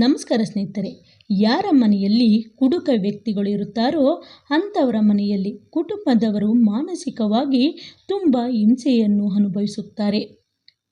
ನಮಸ್ಕಾರ ಸ್ನೇಹಿತರೆ, ಯಾರ ಮನೆಯಲ್ಲಿ ಕುಡುಕ ವ್ಯಕ್ತಿಗಳು ಇರುತ್ತಾರೋ ಅಂಥವರ ಮನೆಯಲ್ಲಿ ಕುಟುಂಬದವರು ಮಾನಸಿಕವಾಗಿ ತುಂಬ ಹಿಂಸೆಯನ್ನು ಅನುಭವಿಸುತ್ತಾರೆ.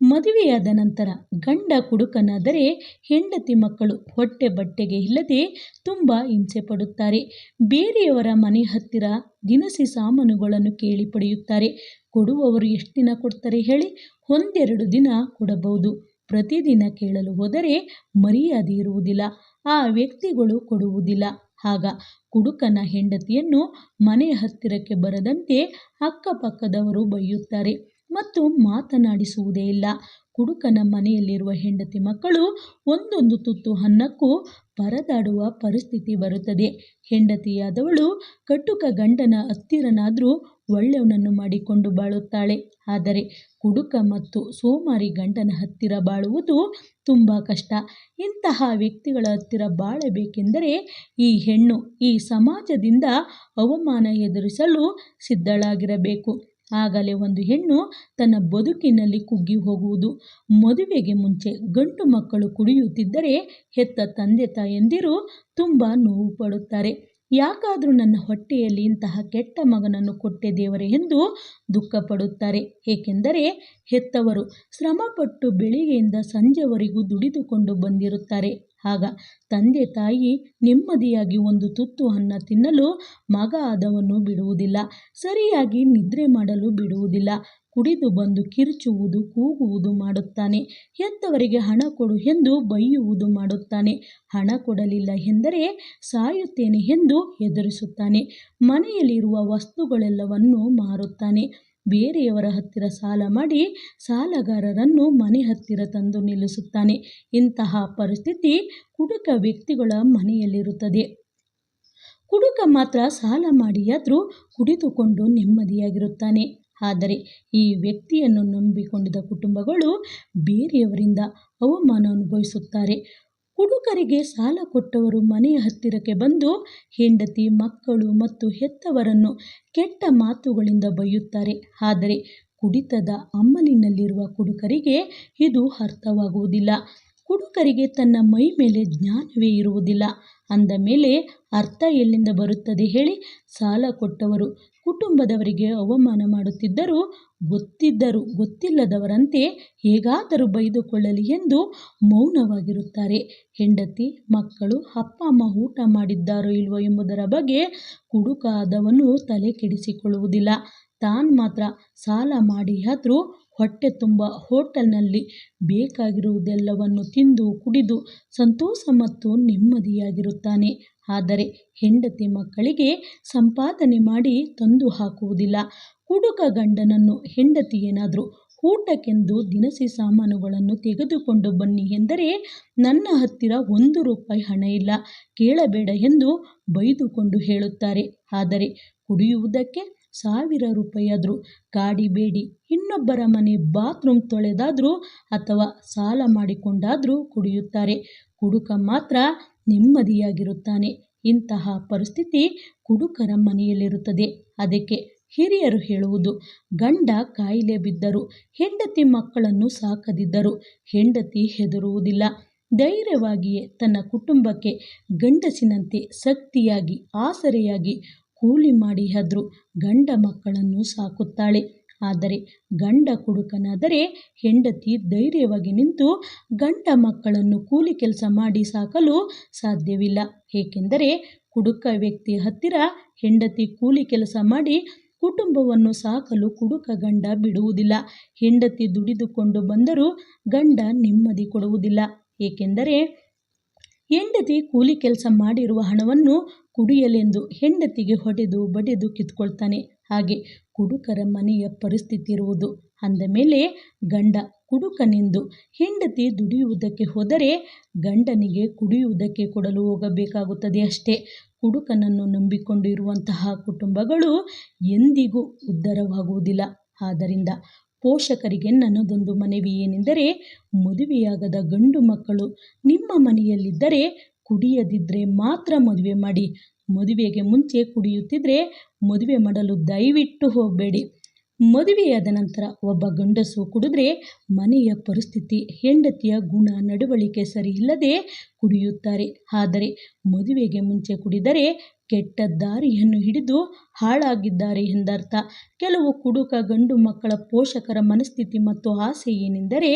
ಮದುವೆಯಾದ ನಂತರ ಗಂಡ ಕುಡುಕನಾದರೆ ಹೆಂಡತಿ ಮಕ್ಕಳು ಹೊಟ್ಟೆ ಬಟ್ಟೆಗೆ ಇಲ್ಲದೆ ತುಂಬ ಹಿಂಸೆ ಪಡುತ್ತಾರೆ. ಬೇರೆಯವರ ಮನೆ ಹತ್ತಿರ ದಿನಸಿ ಸಾಮಾನುಗಳನ್ನು ಕೇಳಿ ಪಡೆಯುತ್ತಾರೆ. ಕೊಡುವವರು ಎಷ್ಟು ದಿನ ಕೊಡ್ತಾರೆ ಹೇಳಿ? ಒಂದೆರಡು ದಿನ ಕೊಡಬಹುದು. ಪ್ರತಿದಿನ ಕೇಳಲು ಹೋದರೆ ಮರ್ಯಾದೆ ಇರುವುದಿಲ್ಲ, ಆ ವ್ಯಕ್ತಿಗಳು ಕೊಡುವುದಿಲ್ಲ. ಆಗ ಕುಡುಕನ ಹೆಂಡತಿಯನ್ನು ಮನೆ ಹತ್ತಿರಕ್ಕೆ ಬರದಂತೆ ಅಕ್ಕಪಕ್ಕದವರು ಬೈಯುತ್ತಾರೆ ಮತ್ತು ಮಾತನಾಡಿಸುವುದೇ ಇಲ್ಲ. ಕುಡುಕನ ಮನೆಯಲ್ಲಿರುವ ಹೆಂಡತಿ ಮಕ್ಕಳು ಒಂದೊಂದು ತುತ್ತು ಅನ್ನಕ್ಕೂ ಪರದಾಡುವ ಪರಿಸ್ಥಿತಿ ಬರುತ್ತದೆ. ಹೆಂಡತಿಯಾದವಳು ಕಟುಕ ಗಂಡನ ಹತ್ತಿರನಾದರೂ ಒಳ್ಳೆಯವನನ್ನು ಮಾಡಿಕೊಂಡು ಬಾಳುತ್ತಾಳೆ. ಆದರೆ ಕುಡುಕ ಮತ್ತು ಸೋಮಾರಿ ಗಂಡನ ಹತ್ತಿರ ಬಾಳುವುದು ತುಂಬ ಕಷ್ಟ. ಇಂತಹ ವ್ಯಕ್ತಿಗಳ ಹತ್ತಿರ ಬಾಳಬೇಕೆಂದರೆ ಈ ಹೆಣ್ಣು ಈ ಸಮಾಜದಿಂದ ಅವಮಾನ ಎದುರಿಸಲು ಸಿದ್ಧಳಾಗಿರಬೇಕು. ಆಗಲೇ ಒಂದು ಹೆಣ್ಣು ತನ್ನ ಬದುಕಿನಲ್ಲಿ ಕುಗ್ಗಿ ಹೋಗುವುದು. ಮದುವೆಗೆ ಮುಂಚೆ ಗಂಡು ಮಕ್ಕಳು ಕುಡಿಯುತ್ತಿದ್ದರೆ ಹೆತ್ತ ತಂದೆ ತಾಯಂದಿರು ತುಂಬ ನೋವು ಪಡುತ್ತಾರೆ. ಯಾಕಾದರೂ ನನ್ನ ಹೊಟ್ಟೆಯಲ್ಲಿ ಇಂತಹ ಕೆಟ್ಟ ಮಗನನ್ನು ಕೊಟ್ಟೆ ದೇವರೇ ಎಂದು ದುಃಖಪಡುತ್ತಾರೆ. ಏಕೆಂದರೆ ಹೆತ್ತವರು ಶ್ರಮಪಟ್ಟು ಬೆಳಿಗ್ಗೆಯಿಂದ ಸಂಜೆವರೆಗೂ ದುಡಿದುಕೊಂಡು ಬಂದಿರುತ್ತಾರೆ. ಆಗ ತಂದೆ ತಾಯಿ ನೆಮ್ಮದಿಯಾಗಿ ಒಂದು ತುತ್ತು ಅನ್ನ ತಿನ್ನಲು ಮಗ ಆದವನು ಬಿಡುವುದಿಲ್ಲ. ಸರಿಯಾಗಿ ನಿದ್ರೆ ಮಾಡಲು ಬಿಡುವುದಿಲ್ಲ. ಕುಡಿದು ಬಂದು ಕಿರುಚುವುದು, ಕೂಗುವುದು ಮಾಡುತ್ತಾನೆ. ಹೆತ್ತವರಿಗೆ ಹಣ ಕೊಡು ಎಂದು ಬೈಯುವುದು ಮಾಡುತ್ತಾನೆ. ಹಣ ಕೊಡಲಿಲ್ಲ ಎಂದರೆ ಸಾಯುತ್ತೇನೆ ಎಂದು ಹೆದರಿಸುತ್ತಾನೆ. ಮನೆಯಲ್ಲಿರುವ ವಸ್ತುಗಳೆಲ್ಲವನ್ನು ಮಾರುತ್ತಾನೆ. ಬೇರೆಯವರ ಹತ್ತಿರ ಸಾಲ ಮಾಡಿ ಸಾಲಗಾರರನ್ನು ಮನೆ ಹತ್ತಿರ ತಂದು ನಿಲ್ಲಿಸುತ್ತಾನೆ. ಇಂತಹ ಪರಿಸ್ಥಿತಿ ಕುಡುಕ ವ್ಯಕ್ತಿಗಳ ಮನೆಯಲ್ಲಿರುತ್ತದೆ. ಕುಡುಕ ಮಾತ್ರ ಸಾಲ ಮಾಡಿಯಾದರೂ ಕುಡಿದುಕೊಂಡು ನೆಮ್ಮದಿಯಾಗಿರುತ್ತಾನೆ. ಆದರೆ ಈ ವ್ಯಕ್ತಿಯನ್ನು ನಂಬಿಕೊಂಡಿದ್ದ ಕುಟುಂಬಗಳು ಬೇರೆಯವರಿಂದ ಅವಮಾನ ಅನುಭವಿಸುತ್ತಾರೆ. ಕುಡುಕರಿಗೆ ಸಾಲ ಕೊಟ್ಟವರು ಮನೆಯ ಹತ್ತಿರಕ್ಕೆ ಬಂದು ಹೆಂಡತಿ, ಮಕ್ಕಳು ಮತ್ತು ಹೆತ್ತವರನ್ನು ಕೆಟ್ಟ ಮಾತುಗಳಿಂದ ಬೈಯುತ್ತಾರೆ. ಆದರೆ ಕುಡಿತದ ಅಮಲಿನಲ್ಲಿರುವ ಕುಡುಕರಿಗೆ ಇದು ಅರ್ಥವಾಗುವುದಿಲ್ಲ. ಕುಡುಕರಿಗೆ ತನ್ನ ಮೈ ಮೇಲೆ ಜ್ಞಾನವೇ ಇರುವುದಿಲ್ಲ. ಅಂದ ಮೇಲೆ ಅರ್ಥ ಎಲ್ಲಿಂದ ಬರುತ್ತದೆ ಹೇಳಿ, ಸಾಲ ಕೊಟ್ಟವರು ಕುಟುಂಬದವರಿಗೆ ಅವಮಾನ ಮಾಡುತ್ತಿದ್ದರೂ ಗೊತ್ತಿದ್ದರೂ, ಗೊತ್ತಿಲ್ಲದವರಂತೆ ಹೇಗಾದರೂ ಬೈದುಕೊಳ್ಳಲಿ ಎಂದು ಮೌನವಾಗಿರುತ್ತಾರೆ. ಹೆಂಡತಿ, ಮಕ್ಕಳು ಅಪ್ಪ ಅಮ್ಮ ಊಟ ಮಾಡಿದ್ದಾರೋ ಇಲ್ವೋ ಎಂಬುದರ ಬಗ್ಗೆ ಕುಡುಕಾದವನು ತಲೆ ಕೆಡಿಸಿಕೊಳ್ಳುವುದಿಲ್ಲ. ತಾನು ಮಾತ್ರ ಸಾಲ ಮಾಡಿ ಆದರೂ ಹೊಟ್ಟೆ ತುಂಬ ಹೋಟೆಲ್ನಲ್ಲಿ ಬೇಕಾಗಿರುವುದೆಲ್ಲವನ್ನು ತಿಂದು ಕುಡಿದು ಸಂತೋಷ ಮತ್ತು ನೆಮ್ಮದಿಯಾಗಿರುತ್ತಾನೆ. ಆದರೆ ಹೆಂಡತಿ ಮಕ್ಕಳಿಗೆ ಸಂಪಾದನೆ ಮಾಡಿ ತಂದು ಹಾಕುವುದಿಲ್ಲ. ಕುಡುಕ ಗಂಡನನ್ನು ಹೆಂಡತಿ ಏನಾದರೂ ಊಟಕ್ಕೆಂದು ದಿನಸಿ ಸಾಮಾನುಗಳನ್ನು ತೆಗೆದುಕೊಂಡು ಬನ್ನಿ ಎಂದರೆ ನನ್ನ ಹತ್ತಿರ ಒಂದು ರೂಪಾಯಿ ಹಣ ಇಲ್ಲ. ಕೇಳಬೇಡ ಎಂದು ಬೈದುಕೊಂಡು ಹೇಳುತ್ತಾರೆ. ಆದರೆ ಕುಡಿಯುವುದಕ್ಕೆ ಸಾವಿರ ರೂಪಾಯಿಯಾದರೂ ಗಾಡಿ ಬೇಡಿ. ಇನ್ನೊಬ್ಬರ ಮನೆ ಬಾತ್ರೂಮ್ ತೊಳೆದಾದರೂ ಅಥವಾ ಸಾಲ ಮಾಡಿಕೊಂಡಾದರೂ ಕುಡಿಯುತ್ತಾರೆ. ಕುಡುಕ ಮಾತ್ರ ನೆಮ್ಮದಿಯಾಗಿರುತ್ತಾನೆ. ಇಂತಹ ಪರಿಸ್ಥಿತಿ ಕುಡುಕರ ಮನೆಯಲ್ಲಿರುತ್ತದೆ. ಅದಕ್ಕೆ ಹಿರಿಯರು ಹೇಳುವುದು, ಗಂಡ ಕಾಯಿಲೆ ಬಿದ್ದರು ಹೆಂಡತಿ ಮಕ್ಕಳನ್ನು ಸಾಕದಿದ್ದರು ಹೆಂಡತಿ ಹೆದರುವುದಿಲ್ಲ. ಧೈರ್ಯವಾಗಿಯೇ ತನ್ನ ಕುಟುಂಬಕ್ಕೆ ಗಂಡಸಿನಂತೆ ಶಕ್ತಿಯಾಗಿ ಆಸರೆಯಾಗಿ ಕೂಲಿ ಮಾಡಿ ಮಾಡಿಯಾದರೂ ಗಂಡ ಮಕ್ಕಳನ್ನು ಸಾಕುತ್ತಾಳೆ. ಆದರೆ ಗಂಡ ಕುಡುಕನಾದರೆ ಹೆಂಡತಿ ಧೈರ್ಯವಾಗಿ ನಿಂತು ಗಂಡ ಮಕ್ಕಳನ್ನು ಕೂಲಿ ಕೆಲಸ ಮಾಡಿ ಸಾಕಲು ಸಾಧ್ಯವಿಲ್ಲ. ಏಕೆಂದರೆ ಕುಡುಕ ವ್ಯಕ್ತಿ ಹತ್ತಿರ ಹೆಂಡತಿ ಕೂಲಿ ಕೆಲಸ ಮಾಡಿ ಕುಟುಂಬವನ್ನು ಸಾಕಲು ಕುಡುಕ ಗಂಡ ಬಿಡುವುದಿಲ್ಲ. ಹೆಂಡತಿ ದುಡಿದುಕೊಂಡು ಬಂದರೂ ಗಂಡ ನೆಮ್ಮದಿ ಕೊಡುವುದಿಲ್ಲ. ಏಕೆಂದರೆ ಹೆಂಡತಿ ಕೂಲಿ ಕೆಲಸ ಮಾಡಿರುವ ಹಣವನ್ನು ಕುಡಿಯಲೆಂದು ಹೆಂಡತಿಗೆ ಹೊಡೆದು ಬಡೆದು ಕಿತ್ಕೊಳ್ತಾನೆ. ಹಾಗೆ ಕುಡುಕರ ಮನೆಯ ಪರಿಸ್ಥಿತಿ ಇರುವುದು ಅಂದ ಮೇಲೆ ಗಂಡ ಕುಡುಕನೆಂದು ಹೆಂಡತಿ ದುಡಿಯುವುದಕ್ಕೆ ಹೋದರೆ ಗಂಡನಿಗೆ ಕುಡಿಯುವುದಕ್ಕೆ ಕೊಡಲು ಹೋಗಬೇಕಾಗುತ್ತದೆ ಅಷ್ಟೇ. ಕುಡುಕನನ್ನು ನಂಬಿಕೊಂಡು ಇರುವಂತಹ ಕುಟುಂಬಗಳು ಎಂದಿಗೂ ಉದ್ಧಾರವಾಗುವುದಿಲ್ಲ. ಆದ್ದರಿಂದ ಪೋಷಕರಿಗೆ ನನ್ನದೊಂದು ಮನವಿ ಏನೆಂದರೆ, ಮದುವೆಯಾಗದ ಗಂಡು ಮಕ್ಕಳು ನಿಮ್ಮ ಮನೆಯಲ್ಲಿದ್ದರೆ ಕುಡಿಯದಿದ್ದರೆ ಮಾತ್ರ ಮದುವೆ ಮಾಡಿ ಮದುವೆಗೆ ಮುಂಚೆ ಕುಡಿಯುತ್ತಿದ್ದರೆ ಮದುವೆ ಮಾಡಲು ದಯವಿಟ್ಟು ಹೋಗಬೇಡಿ. ಮದುವೆಯಾದ ನಂತರ ಒಬ್ಬ ಗಂಡಸು ಕುಡಿದ್ರೆ ಮನೆಯ ಪರಿಸ್ಥಿತಿ, ಹೆಂಡತಿಯ ಗುಣ, ನಡವಳಿಕೆ ಸರಿ ಇಲ್ಲದೆ ಕುಡಿಯುತ್ತಾರೆ. ಆದರೆ ಮದುವೆಗೆ ಮುಂಚೆ ಕುಡಿದರೆ ಕೆಟ್ಟ ದಾರಿಯನ್ನು ಹಿಡಿದು ಹಾಳಾಗಿದ್ದಾರೆ ಎಂದರ್ಥ. ಕೆಲವು ಕುಡುಕ ಗಂಡು ಮಕ್ಕಳ ಪೋಷಕರ ಮನಸ್ಥಿತಿ ಮತ್ತು ಆಸೆ ಏನೆಂದರೆ,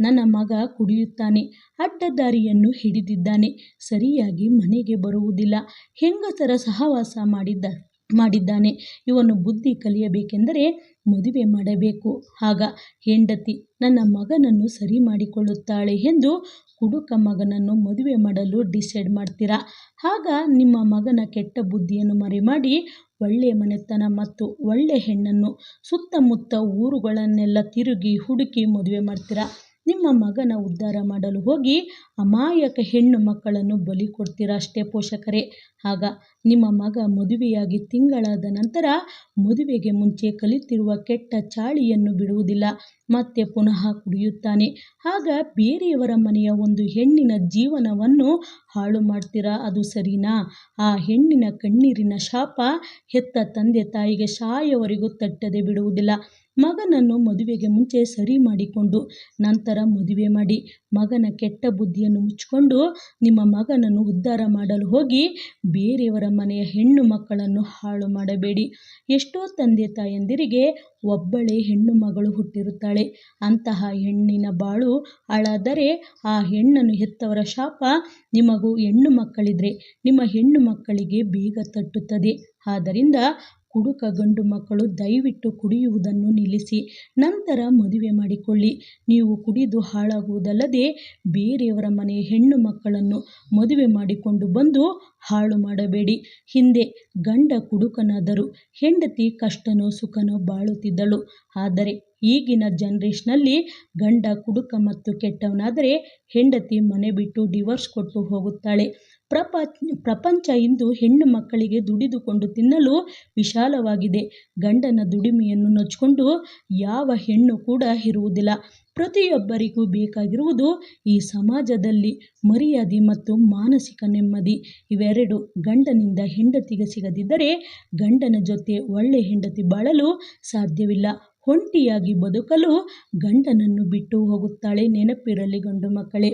ನನ್ನ ಮಗ ಕುಡಿಯುತ್ತಾನೆ, ಅಡ್ಡದಾರಿಯನ್ನು ಹಿಡಿದಿದ್ದಾನೆ, ಸರಿಯಾಗಿ ಮನೆಗೆ ಬರುವುದಿಲ್ಲ, ಹೆಂಗಸರ ಸಹವಾಸ ಮಾಡಿದ್ದ, ಮಾಡಿದ್ದಾನೆ, ಇವನು ಬುದ್ಧಿ ಕಲಿಯಬೇಕೆಂದರೆ ಮದುವೆ ಮಾಡಬೇಕು. ಆಗ ಹೆಂಡತಿ, ನನ್ನ ಮಗನನ್ನು ಸರಿ ಮಾಡಿಕೊಳ್ಳುತ್ತಾಳೆ ಎಂದು ಕುಡುಕ ಮಗನನ್ನು ಮದುವೆ ಮಾಡಲು ಡಿಸೈಡ್ ಮಾಡ್ತೀರಾ? ಆಗ ನಿಮ್ಮ ಮಗನ ಕೆಟ್ಟ ಬುದ್ಧಿಯನ್ನು ಮರೆಮಾಡಿ ಒಳ್ಳೆಯ ಮನೆತನ ಮತ್ತು ಒಳ್ಳೆಯ ಹೆಣ್ಣನ್ನು ಸುತ್ತಮುತ್ತ ಊರುಗಳನ್ನೆಲ್ಲ ತಿರುಗಿ ಹುಡುಕಿ ಮದುವೆ ಮಾಡ್ತೀರಾ? ನಿಮ್ಮ ಮಗನ ಉದ್ಧಾರ ಮಾಡಲು ಹೋಗಿ ಅಮಾಯಕ ಹೆಣ್ಣು ಮಕ್ಕಳನ್ನು ಬಲಿ ಕೊಡ್ತೀರಾ ಅಷ್ಟೇ ಪೋಷಕರೇ. ಆಗ ನಿಮ್ಮ ಮಗ ಮದುವೆಯಾಗಿ ತಿಂಗಳಾದ ನಂತರ ಮದುವೆಗೆ ಮುಂಚೆ ಕಲಿತಿರುವ ಕೆಟ್ಟ ಚಾಳಿಯನ್ನು ಬಿಡುವುದಿಲ್ಲ, ಮತ್ತೆ ಪುನಃ ಕುಡಿಯುತ್ತಾನೆ. ಆಗ ಬೇರೆಯವರ ಮನೆಯ ಒಂದು ಹೆಣ್ಣಿನ ಜೀವನವನ್ನು ಹಾಳು ಮಾಡ್ತೀರಾ, ಅದು ಸರಿನಾ? ಆ ಹೆಣ್ಣಿನ ಕಣ್ಣೀರಿನ ಶಾಪ ಹೆತ್ತ ತಂದೆ ತಾಯಿಗೆ ಶಾಯವರೆಗೂ ತಟ್ಟದೆ ಬಿಡುವುದಿಲ್ಲ. ಮಗನನ್ನು ಮದುವೆಗೆ ಮುಂಚೆ ಸರಿ ಮಾಡಿಕೊಂಡು ನಂತರ ಮದುವೆ ಮಾಡಿ. ಮಗನ ಕೆಟ್ಟ ಬುದ್ಧಿಯನ್ನು ಮುಚ್ಚಿಕೊಂಡು ನಿಮ್ಮ ಮಗನನ್ನು ಉದ್ಧಾರ ಮಾಡಲು ಹೋಗಿ. ಬೇರೆಯವರ ಮನೆಯ ಹೆಣ್ಣು ಮಕ್ಕಳನ್ನು ಹಾಳು ಮಾಡಬೇಡಿ. ಎಷ್ಟೋ ತಂದೆ ತಾಯಂದಿರಿಗೆ ಒಬ್ಬಳೇ ಹೆಣ್ಣು ಮಗಳು ಹುಟ್ಟಿರುತ್ತಾಳೆ. ಅಂತಹ ಹೆಣ್ಣಿನ ಬಾಳು ಹಾಳಾದರೆ ಆ ಹೆಣ್ಣನ್ನು ಹೆತ್ತವರ ಶಾಪ ನಿಮಗೂ ಹೆಣ್ಣು ಮಕ್ಕಳಿದ್ರೆ ನಿಮ್ಮ ಹೆಣ್ಣು ಮಕ್ಕಳಿಗೆ ಬೇಗ ತಟ್ಟುತ್ತದೆ. ಆದ್ದರಿಂದ ಕುಡುಕ ಗಂಡು ಮಕ್ಕಳು ದಯವಿಟ್ಟು ಕುಡಿಯುವುದನ್ನು ನಿಲ್ಲಿಸಿ, ನಂತರ ಮದುವೆ ಮಾಡಿಕೊಳ್ಳಿ. ನೀವು ಕುಡಿದು ಹಾಳಾಗುವುದಲ್ಲದೆ ಬೇರೆಯವರ ಮನೆಯ ಹೆಣ್ಣು ಮಕ್ಕಳನ್ನು ಮದುವೆ ಮಾಡಿಕೊಂಡು ಬಂದು ಹಾಳು ಮಾಡಬೇಡಿ. ಹಿಂದೆ ಗಂಡ ಕುಡುಕನಾದರೂ ಹೆಂಡತಿ ಕಷ್ಟನೋ ಸುಖನೋ ಬಾಳುತ್ತಿದ್ದಳು. ಆದರೆ ಈಗಿನ ಜನ್ರೇಷ್ನಲ್ಲಿ ಗಂಡ ಕುಡುಕ ಮತ್ತು ಕೆಟ್ಟವನಾದರೆ ಹೆಂಡತಿ ಮನೆ ಬಿಟ್ಟು ಡಿವೋರ್ಸ್ ಕೊಟ್ಟು ಹೋಗುತ್ತಾಳೆ. ಪ್ರಪ, ಪ್ರಪಂಚ ಇಂದು ಹೆಣ್ಣು ಮಕ್ಕಳಿಗೆ ದುಡಿದುಕೊಂಡು ತಿನ್ನಲು ವಿಶಾಲವಾಗಿದೆ. ಗಂಡನ ದುಡಿಮೆಯನ್ನು ನೊಚ್ಕೊಂಡು ಯಾವ ಹೆಣ್ಣು ಕೂಡ ಇರುವುದಿಲ್ಲ. ಪ್ರತಿಯೊಬ್ಬರಿಗೂ ಬೇಕಾಗಿರುವುದು ಈ ಸಮಾಜದಲ್ಲಿ ಮರ್ಯಾದೆ ಮತ್ತು ಮಾನಸಿಕ ನೆಮ್ಮದಿ. ಇವೆರಡು ಗಂಡನಿಂದ ಹೆಂಡತಿಗೆ ಸಿಗದಿದ್ದರೆ ಗಂಡನ ಜೊತೆ ಒಳ್ಳೆ ಹೆಂಡತಿ ಬಾಳಲು ಸಾಧ್ಯವಿಲ್ಲ. ಒಂಟಿಯಾಗಿ ಬದುಕಲು ಗಂಡನನ್ನು ಬಿಟ್ಟು ಹೋಗುತ್ತಾಳೆ ನೆನಪಿರಲಿ ಗಂಡು ಮಕ್ಕಳೇ.